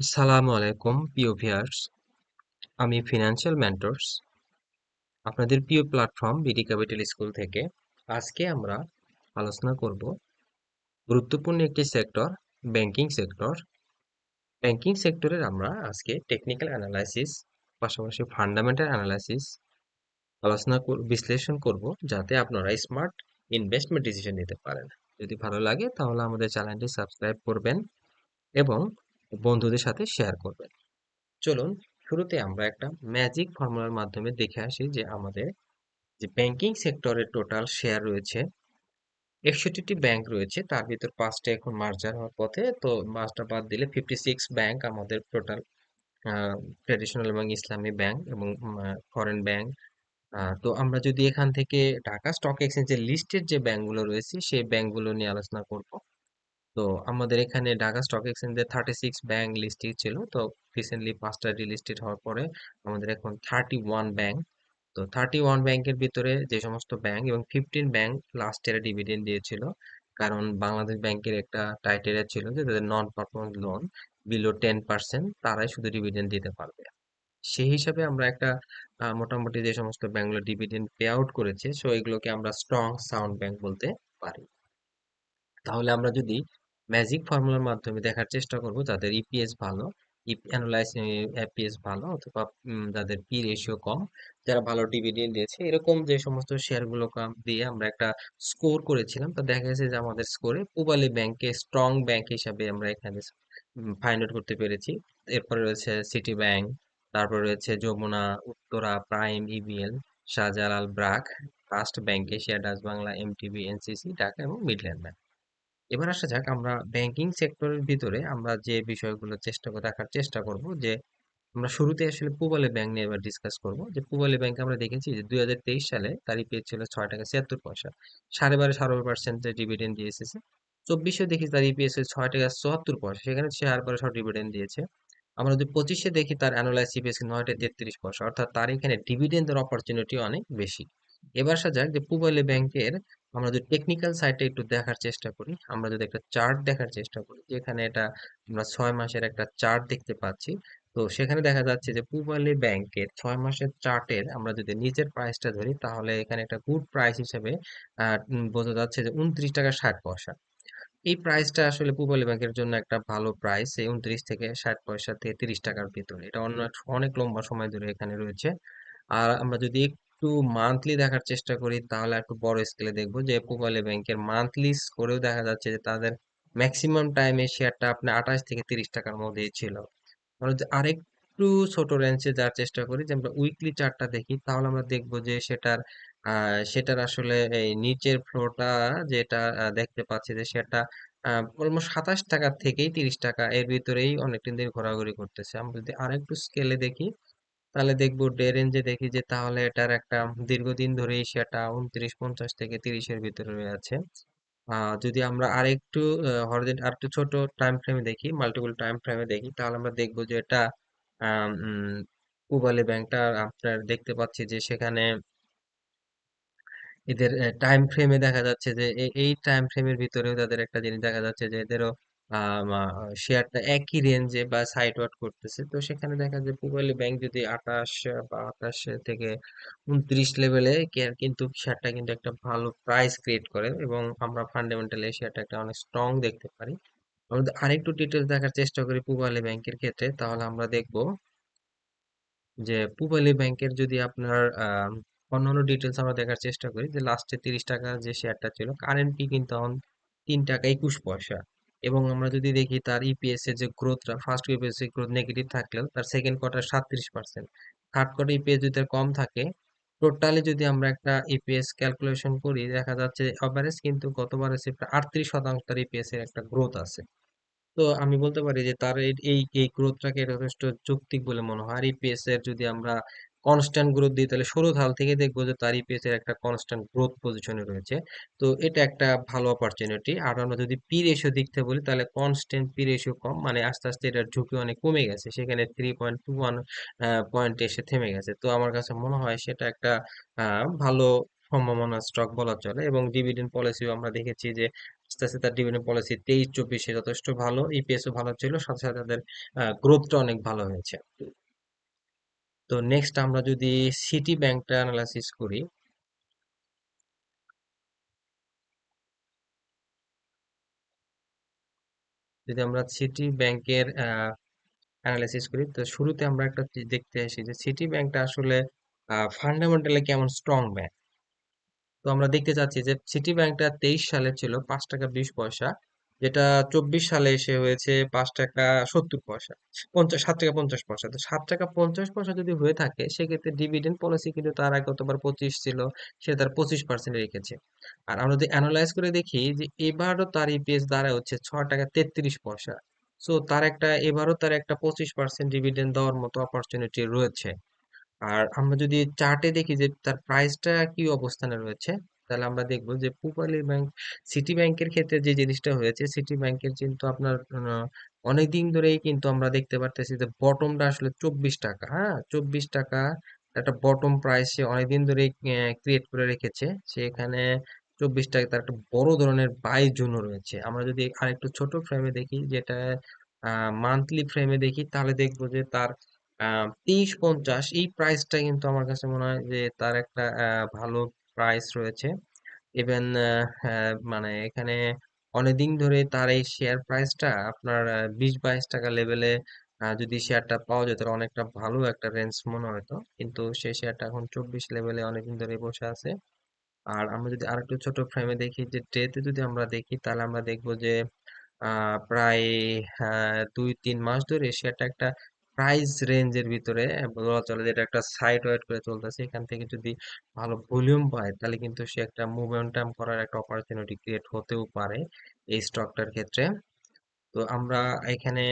আসসালামু আলাইকুম, প্রিয় ভিউয়ার্স। আমি ফিনান্সিয়াল মেন্টরস। আপনাদের প্রিয় প্ল্যাটফর্ম বিডি ক্যাপিটাল স্কুল থেকে আজকে আমরা আলোচনা করব গুরুত্বপূর্ণ একটি সেক্টর, ব্যাংকিং সেক্টর। ব্যাংকিং সেক্টরের আমরা আজকে টেকনিক্যাল অ্যানালাইসিস পাশাপাশি ফান্ডামেন্টাল অ্যানালাইসিস আলোচনা বিশ্লেষণ করব যাতে আপনারা স্মার্ট ইনভেস্টমেন্ট ডিসিশন নিতে পারেন। যদি ভালো লাগে তাহলে আমাদের চ্যানেলটি সাবস্ক্রাইব করবেন এবং বন্ধুদের সাথে শেয়ার করবেন। চলুন, শুরুতে আমরা একটা ম্যাজিক ফর্মুলার মাধ্যমে দেখে আসি যে আমাদের যে ব্যাংকিং সেক্টরের টোটাল শেয়ার রয়েছে, একষট্টিটি ব্যাংক রয়েছে, তার ভিতর পাঁচটা এখন মার্জার হওয়ার পথে, তো পাঁচটা বাদ দিলে ফিফটি সিক্স ব্যাংক আমাদের টোটাল ট্রেডিশনাল এবং ইসলামী ব্যাংক এবং ফরেন ব্যাংক তো আমরা যদি এখান থেকে ঢাকা স্টক এক্সচেঞ্জের লিস্টেড যে ব্যাংকগুলো রয়েছে, সেই ব্যাংকগুলো নিয়ে আলোচনা করব। তো আমাদের এখানে ঢাকা স্টক এক্সচেঞ্জে থার্টি সিক্স ব্যাংক লিস্টেড ছিল। তো রিসেন্টলি পাঁচটা রিলিস্টেড হওয়ার পরে আমাদের এখন থার্টি ওয়ান ব্যাংক তো থার্টি ওয়ান ব্যাংকের ভিতরে যে সমস্ত ব্যাংক এবং ফিফটিন ব্যাংক লাস্ট ইয়ারে ডিভিডেন্ড দিয়েছিল। কারণ বাংলাদেশ ব্যাংকের একটা টাইটেরিয়া ছিল যে তাদের non performance loan below ten percent তারাই শুধু ডিভিডেন্ড দিতে পারবে। সেই হিসাবে আমরা একটা মোটামুটি যে সমস্ত ব্যাংকগুলো ডিভিডেন্ড পে আউট করেছে সো এগুলোকে আমরা স্ট্রং সাউন্ড ব্যাংক বলতে পারি। তাহলে আমরা যদি ম্যাজিক ফর্মুলার মাধ্যমে দেখার চেষ্টা করব, যাদের ইপিএস ভালো অ্যানালাইস এপিএস ভালো অথবা যাদের পি রেশিও কম, যারা ভালো ডিভিডেন্ড দিয়েছে, এরকম যে সমস্ত শেয়ারগুলো দিয়ে আমরা একটা স্কোর করেছিলাম, তো দেখা গেছে যে আমাদের স্কোরে পূবালী ব্যাংকে স্ট্রং ব্যাংক হিসাবে আমরা এখানে ফাইন্ড আউট করতে পেরেছি। এরপরে রয়েছে সিটি ব্যাংক তারপর রয়েছে Jamuna, Uttara Prime EBL Shahjalal BRAC Trust Bank Asia Dutch Bangla MTB NCC Dhaka এবং মিডল্যান্ড ব্যাংক এবার আসা যাক, আমরা ব্যাংকিং সেক্টরের ভিতরে আমরা যে বিষয়গুলো চেষ্টা করে দেখার চেষ্টা করব যে, আমরা শুরুতে আসলে পূবালী ব্যাংক নিয়ে এবার ডিসকাস করব। যে পূবালী ব্যাংক আমরা দেখেছি যে দুই হাজার তেইশ সালে তার ইপিএস ছিল ছয় টাকা ছিয়াত্তর পয়সা। সাড়ে বারো সাড়ে বারো পার্সেন্টের ডিভিডেন্ড দিয়ে এসেছে। চব্বিশে দেখি তার ইপিএস ছয় টাকা চুয়াত্তর পয়সা, সেখানে আর বারো সব ডিভিডেন্ড দিয়েছে। আমরা যদি পঁচিশে দেখি তার অ্যানুয়ালাইজ ইপিএস নয়টা তেত্রিশ পয়সা, অর্থাৎ তার এখানে ডিভিডেন্ডের অপরচুনিটি অনেক বেশি। এবার আসা যাক যে পূবালী ব্যাংকের আমরা যদি টেকনিক্যাল সাইডে একটু দেখার চেষ্টা করি, আমরা যদি একটা চার্ট দেখার চেষ্টা করি, যেখানে এটা আমরা ছয় মাসের একটা চার্ট দেখতে পাচ্ছি, তো সেখানে দেখা যাচ্ছে যে পূবালী ব্যাংকের ছয় মাসের চার্টের আমরা যদি নিচের প্রাইসটা ধরি, তাহলে এখানে একটা গুড প্রাইস হিসেবে বোঝা যাচ্ছে যে উনত্রিশ টাকা ষাট পয়সা। এই প্রাইসটা আসলে পূবালী ব্যাংকের জন্য একটা ভালো প্রাইস এই উনত্রিশ থেকে ষাট পয়সা থেকে তিরিশ টাকার ভিতরে। এটা অন্য অনেক লম্বা সময় ধরে এখানে রয়েছে। আর আমরা যদি একটু মান্থলি দেখার চেষ্টা করি, তাহলে একটু বড় স্কেলে দেখব যে পূবালী ব্যাংকের মান্থলি করেও দেখা যাচ্ছে যে তাদের ম্যাক্সিমাম টাইমে শেয়ারটা আপনার আঠাশ থেকে তিরিশ টাকার মধ্যেই ছিল। আমরা যদি আরেকটু ছোট রেঞ্জে যাওয়ার চেষ্টা করি, যে আমরা উইকলি চার্টটা দেখি, তাহলে আমরা দেখব যে সেটার সেটার আসলে এই নিচের ফ্লোটা যেটা দেখতে পাচ্ছি যে সেটা অলমোস্ট সাতাশ টাকা থেকেই তিরিশ টাকা, এর ভিতরেই অনেকদিন ধরে ঘোরাঘুরি করতেছে। আমরা যদি আরেকটু স্কেলে দেখি তাহলে দেখব ডে রেঞ্জে দেখি যে তাহলে এটার একটা দীর্ঘদিন ধরেই সেটা উনত্রিশ পঞ্চাশ থেকে তিরিশের ভিতরে আছে। যদি আমরা আরেকটু হরিজেন্ট আর একটু ছোট টাইম ফ্রেমে দেখি মাল্টিপল টাইম ফ্রেমে দেখি, তাহলে আমরা দেখব যে এটা পূবালী ব্যাংকটা আপনার দেখতে পাচ্ছি যে সেখানে এদের টাইম ফ্রেমে দেখা যাচ্ছে যে এই টাইম ফ্রেমের ভিতরেও তাদের একটা জিনিস দেখা যাচ্ছে যে এদেরও শেয়ারটা একই রেঞ্জে বা সাইড ওয়ার্ট করতেছে। তো সেখানে দেখা যায় পূবালী ব্যাংক যদি আঠাশ বা আঠাশ থেকে উনত্রিশ লেভেলে কিন্তু শেয়ারটা কিন্তু একটা ভালো প্রাইস ক্রিয়েট করে এবং আমরা ফান্ডামেন্টালি শেয়ারটা একটা অনেক স্ট্রং দেখতে পারি। আমরা আরেকটু ডিটেলস দেখার চেষ্টা করি পূবালী ব্যাংকের ক্ষেত্রে। তাহলে আমরা দেখব যে পূবালী ব্যাংকের যদি আপনার অন্যান্য ডিটেলস আমরা দেখার চেষ্টা করি যে লাস্টে তিরিশ টাকা যে শেয়ারটা ছিল কারেন্টলি কিন্তু এখন তিন টাকা একুশ পয়সা। এবং আমরা যদি দেখি তার ইপিএস এর যে গ্রোথটা ফার্স্ট ইপিএস এর গ্রোথ নেগেটিভ থাকলেও তার সেকেন্ড কোয়ার্টার সাতত্রিশ পার্সেন্ট থার্ড কোয়ার্টার ইপিএস যদি কম থাকে টোটালি যদি আমরা একটা ইপিএস ক্যালকুলেশন করি, দেখা যাচ্ছে এভারেজ কিন্তু গতবার এসে প্রায় আটত্রিশ শতাংশ তার ইপিএস এর একটা গ্রোথ আছে। তো আমি বলতে পারি যে তার এই এই গ্রোথটাকে যথেষ্ট যৌক্তিক বলে মনে হয়। আর ইপিএস এর যদি আমরা কনস্ট্যান্ট গ্রোথ দিই তাহলে ষোলো সাল থেকে দেখব যে তার ইপিএস এর একটা কনস্ট্যান্ট গ্রোথ পজিশনে রয়েছে। তো এটা একটা ভালো অপরচুনিটি আর আমরা যদি পি রেশিও দেখতে বলি, তাহলে কনস্ট্যান্ট পি রেশিও কম মানে আস্তে আস্তে এটার ঝুঁকি অনেক কমে গেছে। সেখানে three point two one point এসে থেমে গেছে। তো আমার কাছে মনে হয় সেটা একটা ভালো সম্ভাবনা স্টক বলা চলে। এবং ডিভিডেন্ড পলিসিও আমরা দেখেছি যে আস্তে আস্তে তার ডিভিডেন্ড পলিসি তেইশ, চব্বিশে যথেষ্ট ভালো ইপিএসও ভালো ছিল। সাথে সাথে তাদের গ্রোথটা অনেক ভালো হয়েছে। তো নেক্সট আমরা যদি সিটি ব্যাংকটা অ্যানালাইসিস করি, যদি আমরা সিটি ব্যাংকের অ্যানালাইসিস করি, তো শুরুতে আমরা একটা দেখতে আসি যে সিটি ব্যাংকটা আসলে ফান্ডামেন্টালি কেমন স্ট্রং ব্যাংক তো আমরা দেখতে চাচ্ছি যে সিটি ব্যাংকটা তেইশ সালে ছিল, পাঁচ টাকা বিশ পয়সা। যেটা চব্বিশ সালে এসে হয়েছে পাঁচ টাকা সত্তর পয়সা, পঞ্চাশ, সাত টাকা পঞ্চাশ পয়সা। তো সাত টাকা পঞ্চাশ পয়সা যদি হয়ে থাকে, সেক্ষেত্রে ডিভিডেন্ড পলিসি কিন্তু তার আগে গতবার পঁচিশ ছিল সে তার পঁচিশ পার্সেন্ট রেখেছে। আর আমরা যদি অ্যানালাইজ করে দেখি যে এবারও তার ইপিএস দ্বারা হচ্ছে ছ টাকা তেত্রিশ পয়সা। সো তার একটা, এবারও তার একটা পঁচিশ পার্সেন্ট ডিভিডেন্ড দেওয়ার মতো অপরচুনিটি রয়েছে। আর আমরা যদি চার্টে দেখি যে তার প্রাইসটা কি অবস্থানে রয়েছে তাহলে আমরা দেখব যে পূবালী ব্যাংক সিটি ব্যাংকের ক্ষেত্রে যে জিনিসটা হয়েছে সিটি ব্যাংকের কিন্তু আপনার অনেক দিন ধরেই কিন্তু আমরা দেখতে পারতেছি যে বটমটা আসলে চব্বিশ টাকা হ্যাঁ? চব্বিশ টাকা একটা বটম প্রাইস অনেকদিন ধরেই ক্রিয়েট করে রেখেছে। সেখানে চব্বিশ টাকা তার একটা বড় ধরনের বাই জোনও রয়েছে। আমরা যদি আরেকটু ছোট ফ্রেমে দেখি, যেটা মান্থলি ফ্রেমে দেখি, তাহলে দেখব যে তার তেইশ পঞ্চাশ, এই প্রাইসটা কিন্তু আমার কাছে মনে হয় যে তার একটা ভালো প্রাইস রয়েছে। ইভেন মানে এখানে অনেকদিন ধরে তার এই শেয়ার প্রাইসটা আপনার বিশ বাইশ টাকা লেভেলে যদি শেয়ারটা পাওয়া যেত অনেকটা ভালো একটা রেঞ্জ মনে হতো কিন্তু সেই শেয়ারটা এখন চব্বিশ লেভেলে অনেকদিন ধরে বসে আছে। আর আমরা যদি আরেকটু ছোট ফ্রেমে দেখি যে ডেতে যদি আমরা দেখি তাহলে আমরা দেখব যে প্রায় আহ, দুই তিন মাস ধরে শেয়ারটা একটা প্রাইস রেঞ্জের ভিতরে বলা চলে যে এটা একটা সাইড ওয়েট করে চলতেছে, এখান থেকে যদি ভালো ভলিউম পায়, তাহলে কিন্তু সে একটা মোমেন্টাম করার একটা অপরচুনিটি ক্রিয়েট হতেও পারে এই স্টকটার ক্ষেত্রে। তো আমরা এখানে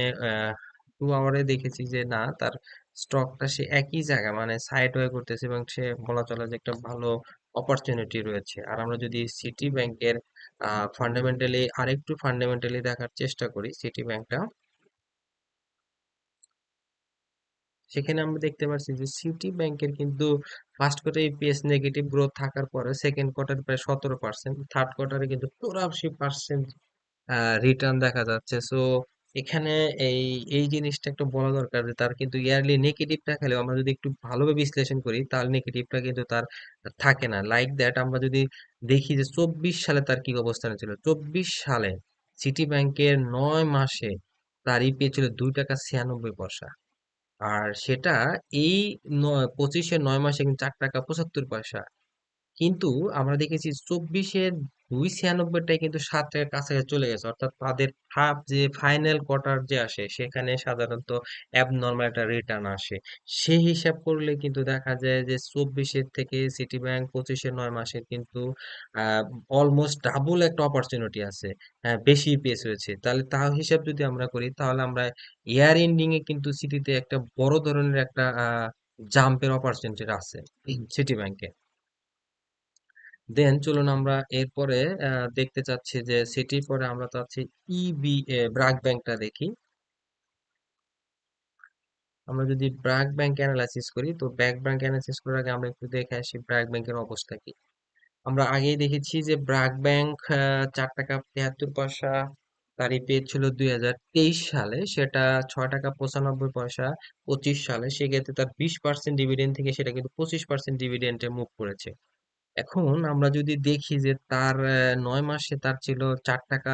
টু আওয়ারে দেখেছি যে না, তার স্টকটা সে একই জায়গা মানে সাইড ওয়ে করতেছে এবং সে বলা চলে যে একটা ভালো অপরচুনিটি রয়েছে। আর আমরা যদি সিটি ব্যাংকের ফান্ডামেন্টালি আরেকটু ফান্ডামেন্টালি দেখার চেষ্টা করি সিটি ব্যাংকটা সেখানে আমরা দেখতে পাচ্ছি যে সিটি ব্যাংকের কিন্তু first quarter EPS negative growth থাকার পরে সেকেন্ড কোয়ার্টার প্রায় সতেরো পার্সেন্ট থার্ড কোয়ার্টারে কিন্তু চুরাশি পার্সেন্ট রিটার্ন দেখা যাচ্ছে। সো এখানে এই এই জিনিসটা একটু বলা দরকার যে তার কিন্তু ইয়ারলি নেগেটিভটা খেলেও আমরা যদি একটু ভালোভাবে বিশ্লেষণ করি, তাহলে নেগেটিভটা কিন্তু তার থাকে না। লাইক দ্যাট আমরা যদি দেখি যে চব্বিশ সালে তার কি অবস্থানে ছিল? চব্বিশ সালে সিটি ব্যাংকের নয় মাসে তার ইপিএ ছিল দুই টাকা ছিয়ানব্বই পয়সা। আর সেটা এই নয়, পঁচিশের নয় মাসে কিন্তু চার টাকা পঁচাত্তর পয়সা। কিন্তু আমরা দেখেছি চব্বিশের দুই ছিয়ানব্বইটাই কিন্তু সাত টাকার কাছাকাছি চলে গেছে। অর্থাৎ তাদের হাফ যে ফাইনাল কোয়ার্টার যে আসে, সেখানে সাধারণত অ্যাবনর্মাল একটা রিটার্ন আসে। সেই হিসাব করলে কিন্তু দেখা যায় যে চব্বিশের থেকে সিটি ব্যাংক পঁচিশের নয় মাসের কিন্তু অলমোস্ট ডাবল একটা অপরচুনিটি আছে। হ্যাঁ বেশি পেস হয়েছে। তাহলে তা হিসাব যদি আমরা করি, তাহলে আমরা ইয়ার এ কিন্তু সিটিতে একটা বড় ধরনের একটা জাম্পের অপরচুনিটি আছে সিটি ব্যাংকে দেন চলুন আমরা এরপরে দেখতে চাচ্ছি যে সিটির পরে আমরা চাচ্ছি ইবি ব্র্যাক ব্যাংকটা দেখি। আমরা যদি ব্র্যাক ব্যাংক অ্যানালাইসিস করি, তো ব্র্যাক ব্যাংক অ্যানালাইসিস করার আগে আমরা একটু দেখে আসি ব্র্যাক ব্যাংকের অবস্থা কি। আমরা আগেই দেখেছি যে ব্র্যাক ব্যাংক চার টাকা তেহাত্তর পয়সা তারই পেয়েছিল দুই হাজার তেইশ সালে, সেটা ছয় টাকা পঁচানব্বই পয়সা পঁচিশ সালে, সেক্ষেত্রে তার বিশ পার্সেন্ট ডিভিডেন্ড থেকে সেটা কিন্তু পঁচিশ পার্সেন্ট ডিভিডেন্ডে মুভ করেছে। এখন আমরা যদি দেখি যে তার আহ, নয় মাসে তার ছিল চার টাকা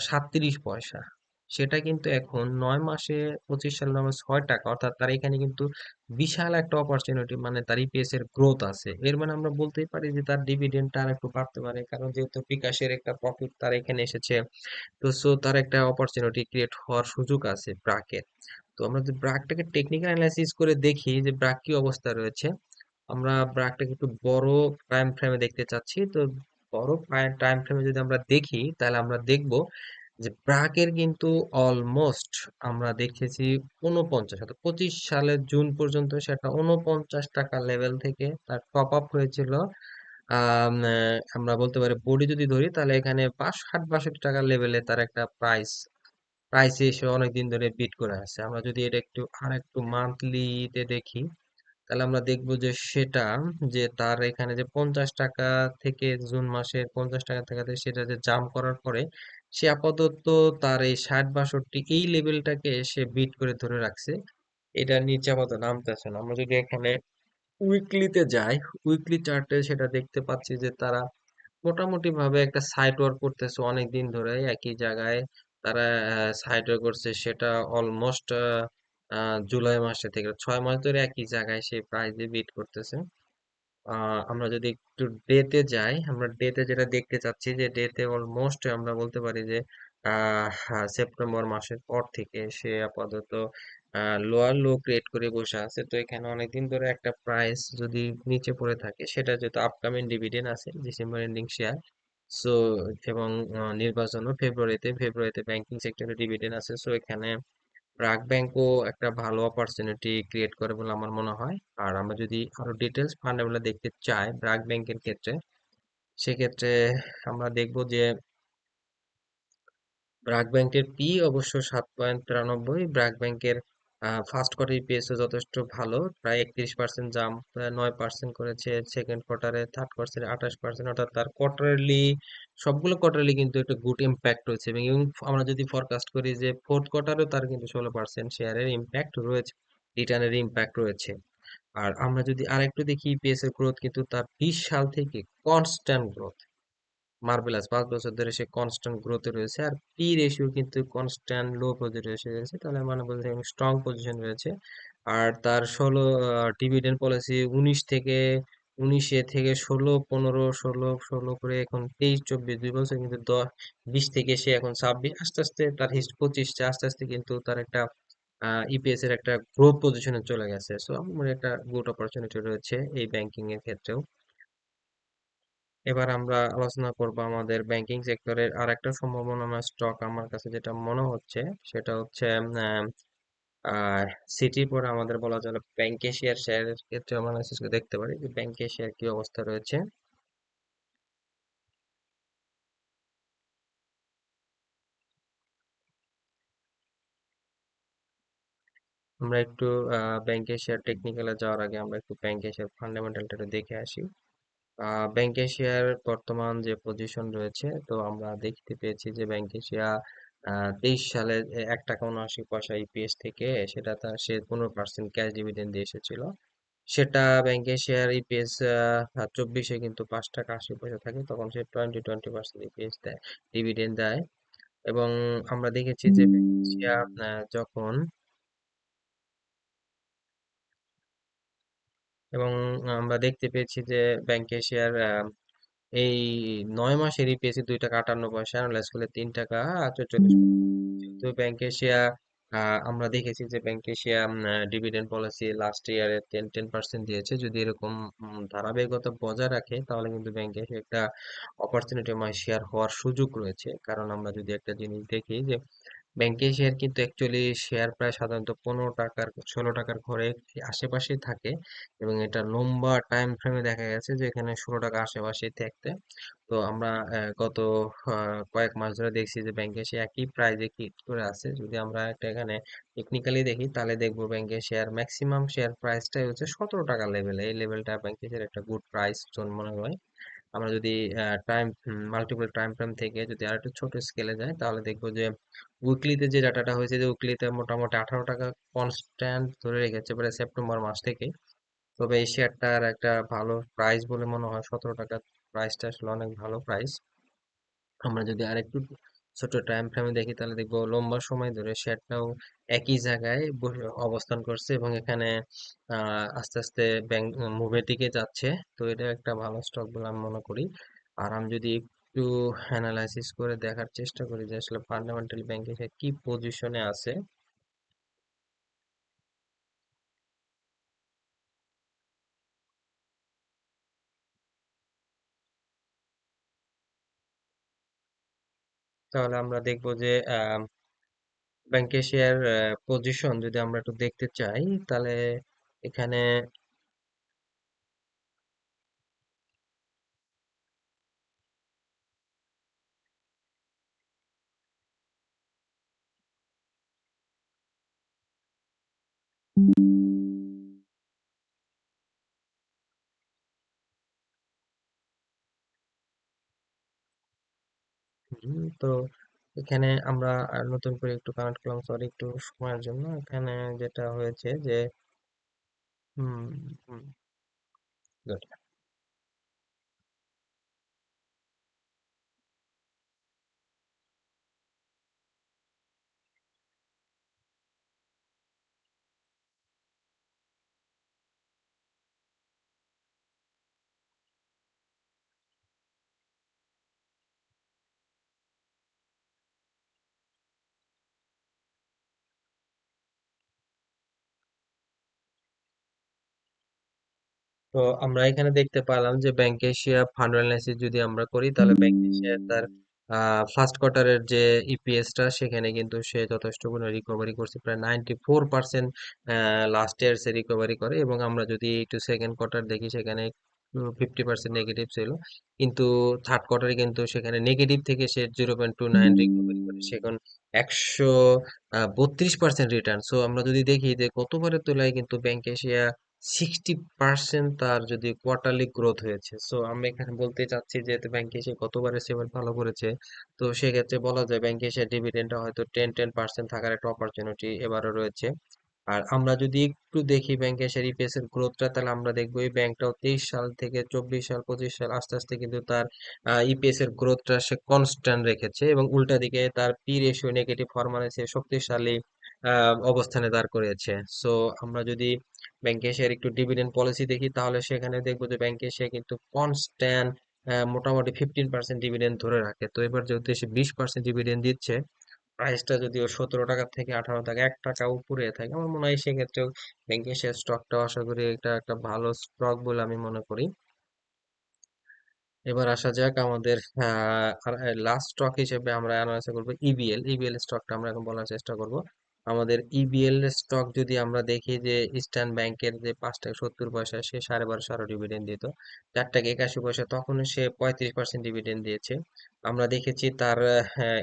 সাতত্রিশ পয়সা। সেটা কিন্তু এখন নয় মাসে পঁচিশ সাল নামে ছয় টাকা। অর্থাৎ তার এখানে কিন্তু বিশাল একটা অপরচুনিটি মানে তার ইপিএস এর গ্রোথ আছে। এর মানে আমরা বলতেই পারি যে তার ডিভিডেন্ডটা আর একটু বাড়তে পারে কারণ যেহেতু বিকাশের একটা প্রফিট তার এখানে এসেছে তো সো তার একটা অপরচুনিটি ক্রিয়েট হওয়ার সুযোগ আছে ব্রাকের তো আমরা যদি ব্রাকটাকে টেকনিক্যাল অ্যানালাইসিস করে দেখি যে ব্রাক কি অবস্থা রয়েছে আমরা ব্র্যাকটাকে একটু বড় টাইম ফ্রেমে দেখতে চাচ্ছি। তো বড় টাইম ফ্রেমে যদি আমরা দেখি, তাহলে আমরা দেখব যে ব্র্যাকের কিন্তু অলমোস্ট আমরা দেখেছি উনপঞ্চাশ অর্থাৎ পঁচিশ সালের জুন পর্যন্ত সেটা উনপঞ্চাশ টাকা লেভেল থেকে তার টপ আপ হয়েছিল। আমরা বলতে পারি বডি যদি ধরি, তাহলে এখানে পাঁচ ষাট বাষট্টি টাকার লেভেলে তার একটা প্রাইস প্রাইসে এসে অনেকদিন ধরে বিট করে আছে আমরা যদি এটা একটু আর একটু মান্থলিতে দেখি তাহলে আমরা দেখব যে সেটা, যে তার এখানে যে পঞ্চাশ টাকা থেকে জুন মাসের পঞ্চাশ টাকা থেকে সেটা যে জাম করার পরে, সে আপাতত তার এই ষাট বাষট্টি এই লেভেলটাকে সে বিট করে ধরে রাখছে। এটা নিচে আপাতত নামতেছে না। আমরা যদি এখানে উইকলিতে যাই উইকলি চার্টে সেটা দেখতে পাচ্ছি যে তারা মোটামুটি ভাবে একটা সাইট ওয়ার্ক করতেছে অনেক দিন ধরে। একই জায়গায় তারা সাইট ওয়ার্ক করছে সেটা অলমোস্ট জুলাই মাসে থেকে, ছয় মাস ধরে একই জায়গায় সেই প্রাইসে বিট করতেছে। আমরা যদি একটু ডেতে যাই, আমরা ডেতে যেটা দেখতে চাচ্ছি যে ডেতে অলমোস্ট আমরা বলতে পারি যে সেপ্টেম্বর মাসের পর থেকে সে আপাতত লোয়ার লো ক্রিয়েট করে বসে আছে। তো এখানে অনেকদিন ধরে একটা প্রাইস যদি নিচে পড়ে থাকে, সেটা যেহেতু আপকামিং ডিভিডেন্ড আছে ডিসেম্বর এন্ডিং শেয়ার সো এবং নির্বাচনও ফেব্রুয়ারিতে ফেব্রুয়ারিতে ব্যাংকিং সেক্টরে ডিভিডেন্ড আছে। সো এখানে ব্র্যাক ব্যাংকও একটা ভালো অপরচুনিটি ক্রিয়েট করে বলে আমার মনে হয়। আর আমরা যদি আরও ডিটেলস ফান্ডামেন্টাল দেখতে চাই ব্র্যাক ব্যাংকের ক্ষেত্রে, সেক্ষেত্রে আমরা দেখব যে ব্র্যাক ব্যাংকের পি অবশ্য সাত পয়েন্ট তিরানব্বই ব্র্যাক ব্যাংকের ফার্স্ট কোয়ার্টার ইপিএসও যথেষ্ট ভালো। প্রায় একত্রিশ পার্সেন্ট জাম নয় পার্সেন্ট করেছে সেকেন্ড কোয়ার্টারে থার্ড কোয়ার্টারে আঠাশ পার্সেন্ট অর্থাৎ তার কোয়ার্টারলি সবগুলো কোয়ার্টারলি কিন্তু একটা গুড ইম্প্যাক্ট রয়েছে। এবং আমরা যদি ফরকাস্ট করি যে ফোর্থ কোয়ার্টারেও তার কিন্তু ষোলো পার্সেন্ট শেয়ারের ইম্প্যাক্ট রয়েছে রিটার্নের ইম্প্যাক্ট রয়েছে। আর আমরা যদি আরেকটু দেখি ইপিএস এর গ্রোথ কিন্তু তার বিশ সাল থেকে কনস্ট্যান্ট গ্রোথ মার্ভেলাস পাঁচ বছর ধরে সে কনস্ট্যান্ট গ্রোথে রয়েছে। আর পি রেশিও কিন্তু কনস্ট্যান্ট লো পজিশনে রয়েছে তাহলে মানে বলতে স্ট্রং পজিশন রয়েছে। আর তার ষোলো ডিভিডেন্ড পলিসি উনিশ থেকে, উনিশে থেকে ষোলো, পনেরো, ষোলো ষোলো করে এখন তেইশ, চব্বিশ, দুই বছর কিন্তু দশ বিশ থেকে সে এখন ছাব্বিশ। আস্তে আস্তে তার হিস্ট পঁচিশটা আস্তে আস্তে কিন্তু তার একটা ইপিএস এর একটা গ্রোথ পজিশনে চলে গেছে। সো আমার একটা গুড অপরচুনিটি রয়েছে এই ব্যাংকিং এর ক্ষেত্রেও। এবার আমরা আলোচনা করব আমাদের ব্যাংকিং সেক্টরের আর একটা সম্ভাবনা স্টক আমার কাছে যেটা মনে হচ্ছে, সেটা হচ্ছে, আহ সিটির পরে আমাদের বলা চলে ব্যাংক এশিয়ার শেয়ারের ক্ষেত্রে আমরা দেখতে পারি যে ব্যাংক এশিয়ার কি অবস্থা রয়েছে। আমরা একটু ব্যাংক এশিয়ার টেকনিক্যালে যাওয়ার আগে আমরা একটু ব্যাংক এশিয়ার ফান্ডামেন্টালটা দেখে আসি। ব্যাংক এশিয়ার বর্তমান যে পজিশন রয়েছে, তো আমরা দেখতে পেয়েছি যে ব্যাংক এশিয়া তেইশ সালে এক টাকা উনআশি পয়সা ইপিএস থেকে সেটা তার সে পনেরো পার্সেন্ট ক্যাশ ডিভিডেন্ড দিয়ে এসেছিল। সেটা ব্যাংক এশিয়ার ইপিএস চব্বিশে কিন্তু পাঁচ টাকা আশি পয়সা থাকে, তখন সে টোয়েন্টি টোয়েন্টি পার্সেন্ট ইপিএস দেয় ডিভিডেন্ড দেয়। এবং আমরা দেখেছি যে ব্যাংক এশিয়া যখন এবং আমরা দেখতে পেয়েছি যে ব্যাংক এশিয়ার এই নয় মাসের ইপিএসি দুই টাকা আটান্ন পয়সা অ্যানালাইজ করলে তিন টাকা চল্লিশ যেহেতু ব্যাংক আহ, আমরা দেখেছি যে Bank Asia dividend policy last ইয়ারে টেন টেন পার্সেন্ট দিয়েছে। যদি এরকম ধারাবাহিকতা বজায় রাখে তাহলে কিন্তু ব্যাংক একটা অপরচুনিটি শেয়ার হওয়ার সুযোগ রয়েছে। কারণ আমরা যদি একটা জিনিস দেখি যে ব্যাংকের শেয়ার কিন্তু অ্যাকচুয়ালি শেয়ার প্রায় সাধারণত পনেরো টাকার, ষোলো টাকার ঘরে আশেপাশেই থাকে এবং এটা লম্বা টাইম ফ্রেমে দেখা গেছে যে এখানে ষোলো টাকা আশেপাশেই থাকতে। তো আমরা গত কয়েক মাস ধরে দেখছি যে ব্যাংকের সে একই প্রাইসে কি করে আছে। যদি আমরা একটা এখানে টেকনিক্যালি দেখি, তাহলে দেখব ব্যাংকের শেয়ার ম্যাক্সিমাম শেয়ার প্রাইসটাই হচ্ছে সতেরো টাকা লেভেলে এই লেভেলটা ব্যাংকের একটা গুড প্রাইস মনে হয়। আমরা যদি টাইম মাল্টিপল টাইম ফ্রেম থেকে যদি আর একটু ছোট স্কেলে যাই, তাহলে দেখব যে উইকলিতে যে ডাটাটা হয়েছে, যে উইকলিতে মোটামুটি আঠারো টাকা কনস্ট্যান্ট ধরে রেখেছে প্রায় সেপ্টেম্বর মাস থেকে। তবে এই শেয়ারটার একটা ভালো প্রাইস বলে মনে হয়, সতেরো টাকা প্রাইসটা আসলে অনেক ভালো প্রাইস আমরা যদি আরেকটু ছোট টাইম ফ্রেমে দেখি, তাহলে দেখব লম্বা সময় ধরে শেয়ারটাও একই জায়গায় বসে- অবস্থান করছে এবং এখানে আস্তে আস্তে ব্যাংক মুভের দিকে যাচ্ছে। তো এটা একটা ভালো স্টক বলে আমি মনে করি। আর আমি যদি একটু অ্যানালাইসিস করে দেখার চেষ্টা করি যে আসলে ফান্ডামেন্টাল ব্যাংকে সে কি পজিশনে আছে। তাহলে আমরা দেখব যে ব্যাংকের শেয়ার পজিশন যদি আমরা একটু দেখতে চাই তাহলে এখানে তো এখানে আমরা নতুন করে একটু কানেক্ট করলাম সরি একটু সময়ের জন্য। এখানে যেটা হয়েছে যে, হুম হুম তো আমরা এখানে দেখতে পেলাম যে ব্যাংক এশিয়া ফান্ড অ্যানালাইসিস যদি আমরা করি, তাহলে ব্যাংক এশিয়া তার ফার্স্ট কোয়ার্টারের যে ইপিএসটা সেখানে কিন্তু সে যথেষ্ট গুণ রিকভারি করছে। প্রায় ninety four percent last year সে রিকভারি করে এবং আমরা যদি একটু সেকেন্ড কোয়ার্টার দেখি, সেখানে ফিফটি পার্সেন্ট নেগেটিভ ছিল। কিন্তু থার্ড কোয়ার্টারে কিন্তু সেখানে নেগেটিভ থেকে সে zero point two nine recovery করে। সেখানে একশো বত্রিশ পার্সেন্ট রিটার্ন সো আমরা যদি দেখি যে গতবারের তুলনায় কিন্তু ব্যাংক এশিয়া সিক্সটি পার্সেন্ট তার যদি কোয়ার্টারলি গ্রোথ হয়েছে। সো আমরা এখানে বলতে চাচ্ছি ব্যাংক সে করেছে। তো সেক্ষেত্রে বলা যায় ব্যাংক ডিভিডেন্ডটা হয়তো টেন টেন পার্সেন্ট থাকার একটা অপরচুনিটি এবারও রয়েছে। আর আমরা যদি একটু দেখি ব্যাংক ইপিএস এর গ্রোথটা তাহলে আমরা দেখব এই ব্যাংকটাও তেইশ সাল থেকে চব্বিশ সাল, পঁচিশ সাল আস্তে আস্তে কিন্তু তার ইপিএস এর গ্রোথটা সে কনস্ট্যান্ট রেখেছে এবং উল্টা দিকে তার পি রেশিও নেগেটিভ ফরমানে সে শক্তিশালী অবস্থানে দাঁড় করেছে সো আমরা যদি ব্যাংক এশিয়ার একটু ডিভিডেন্ড পলিসি দেখি, তাহলে সেখানে দেখব যে ব্যাংক এশিয়া কিন্তু কনস্ট্যান্ট মোটামুটি ফিফটিন পার্সেন্ট ডিভিডেন্ড ধরে রাখে। তো এবার যেহেতু সে বিশ পার্সেন্ট ডিভিডেন্ড দিচ্ছে প্রাইসটা যদিও সতেরো টাকা থেকে আঠারো টাকা, এক টাকা উপরে থাকে, আমার মনে হয় সেক্ষেত্রেও ব্যাংক এশিয়ার স্টকটা আশা করি এটা একটা ভালো স্টক বলে আমি মনে করি। এবার আসা যাক আমাদের লাস্ট স্টক হিসেবে আমরা অ্যানালাইসিস করব ইবিএল ইবিএল স্টকটা আমরা এখন বলার চেষ্টা করব। আমাদের ইবিএল স্টক যদি আমরা দেখি যে ইস্টার্ন ব্যাংকের যে পাঁচ টাকা সত্তর পয়সা, সে সাড়ে বারোশো আরও ডিভিডেন্ড দিত। চার টাকা একাশি পয়সা, তখন সে পঁয়ত্রিশ পার্সেন্ট ডিভিডেন্ড দিয়েছে। আমরা দেখেছি তার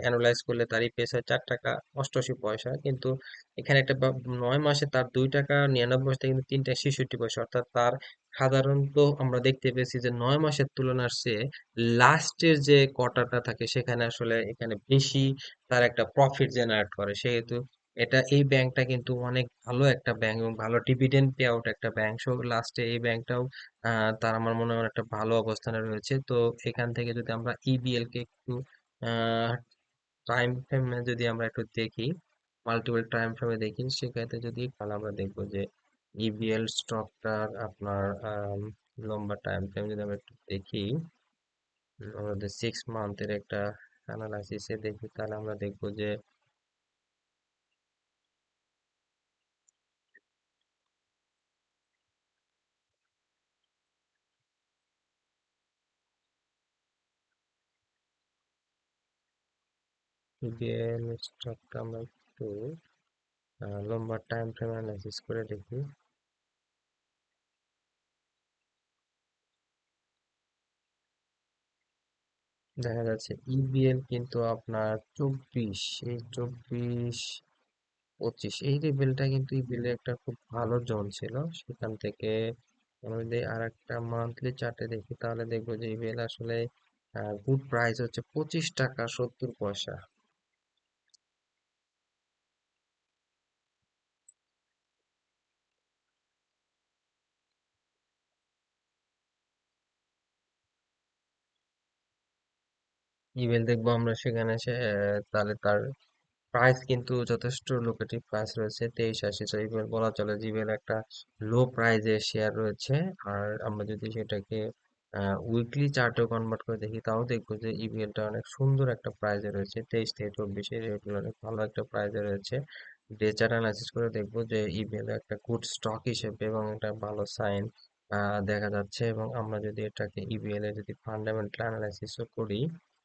অ্যানালাইজ করলে তার ইপিএস হয় চার টাকা অষ্টআশি পয়সা। কিন্তু এখানে একটা নয় মাসে তার দুই টাকা নিরানব্বই পয়সা কিন্তু তিন টাকা ছেষট্টি পয়সা। অর্থাৎ তার সাধারণত আমরা দেখতে পেয়েছি যে নয় মাসের তুলনার চেয়ে লাস্টের যে কোয়ার্টারটা থাকে, সেখানে আসলে এখানে বেশি তার একটা প্রফিট জেনারেট করে। সেহেতু এটা এই ব্যাংকটা কিন্তু অনেক ভালো একটা ব্যাংক এবং ভালো ডিভিডেন্ড পে আউট একটা ব্যাংক। সো লাস্টে এই ব্যাংকটাও তার আমার মনে হয় একটা ভালো অবস্থানে রয়েছে। তো এখান থেকে যদি আমরা ইবিএল কে একটু টাইম ফ্রেমে যদি আমরা একটু দেখি মাল্টিপল টাইম ফ্রেমে দেখি, সেক্ষেত্রে যদি তাহলে আমরা দেখব যে ইবিএল স্টকটার আপনার লম্বা টাইম ফ্রেম যদি আমরা একটু দেখি, আমাদের সিক্স মান্থের একটা অ্যানালাইসিসে দেখি, তাহলে আমরা দেখব যে ইবিএল স্টকটা আমরা একটু লম্বা টাইম ফ্রেম অ্যানালাইসিস করে দেখি। দেখা যাচ্ছে ইবিএল কিন্তু আপনার চব্বিশ, এই চব্বিশ, পঁচিশ, এই লেভেলটা কিন্তু ইবিএল একটা খুব ভালো জোন ছিল। সেখান থেকে আমরা যদি আর একটা মান্থলি চার্টে দেখি, তাহলে দেখব যে ইবিএল আসলে গুড প্রাইস হচ্ছে পঁচিশ টাকা সত্তর পয়সা। ইবিএল দেখব আমরা সেখানে আহ, তাহলে তার প্রাইস কিন্তু যথেষ্ট লোকেটিভ প্রাইস রয়েছে তেইশ আশি। so ইবিএল বলা চলে ইবিএল একটা লো প্রাইজের শেয়ার রয়েছে। আর আমরা যদি সেটাকে উইকলি চার্টেও কনভার্ট করে দেখি তাও দেখব যে ইবিএলটা অনেক সুন্দর একটা প্রাইজে রয়েছে। তেইশ থেকে চব্বিশে এগুলো অনেক ভালো একটা প্রাইজে রয়েছে। ডে চার্ট অ্যানালাইসিস করে দেখব যে ইবিএল একটা গুড স্টক হিসেবে এবং একটা ভালো সাইন দেখা যাচ্ছে। এবং আমরা যদি এটাকে ইবিএল এর যদি ফান্ডামেন্টাল অ্যানালাইসিসও করি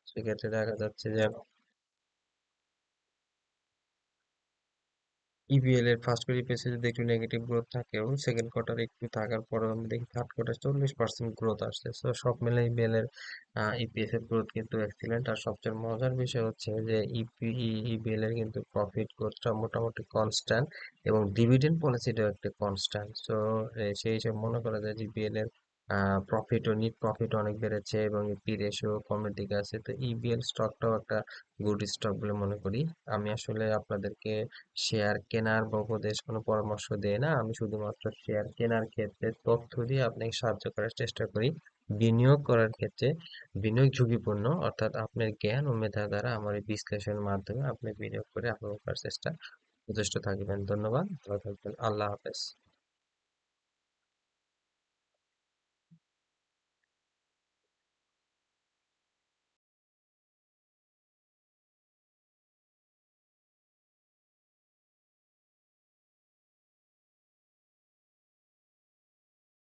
সেক্ষেত্রে দেখা যাচ্ছে যে ইবিএল এর ফার্স্ট কোয়ার্টার ইপিএস যদি একটু নেগেটিভ গ্রোথ থাকেও সেকেন্ড কোয়ার্টারে একটু থাকার পরেও আমি দেখি থার্ড কোয়ার্টার চল্লিশ পার্সেন্ট গ্রোথ আসছে। তো সব মিলে ইবিএল এর ইপিএস এর গ্রোথ কিন্তু এক্সিলেন্ট আর সবচেয়ে মজার বিষয় হচ্ছে যে ইপি ইবিএল এর কিন্তু প্রফিট গ্রোথটা মোটামুটি কনস্ট্যান্ট এবং ডিভিডেন্ড পলিসিটাও একটা কনস্ট্যান্ট সো সেই হিসেবে মনে করা যায় যে ইবিএল এর প্রফিট ও নিট প্রফিট অনেক বেড়েছে এবং পি রেশিও কমের দিকে আছে। তো ইবিএল স্টকটাও একটা গুড স্টক বলে মনে করি। আমি আসলে আপনাদেরকে শেয়ার কেনার বা উপদেশ কোনো পরামর্শ দেয় না। আমি শুধুমাত্র শেয়ার কেনার ক্ষেত্রে তথ্য দিয়ে আপনাকে সাহায্য করার চেষ্টা করি। বিনিয়োগ করার ক্ষেত্রে বিনিয়োগ ঝুঁকিপূর্ণ, অর্থাৎ আপনার জ্ঞান ও মেধা দ্বারা আমার এই বিশ্লেষণের মাধ্যমে আপনি বিনিয়োগ করে আপনার চেষ্টা যথেষ্ট থাকবেন। ধন্যবাদ, ভালো থাকবেন। আল্লাহ হাফেজ।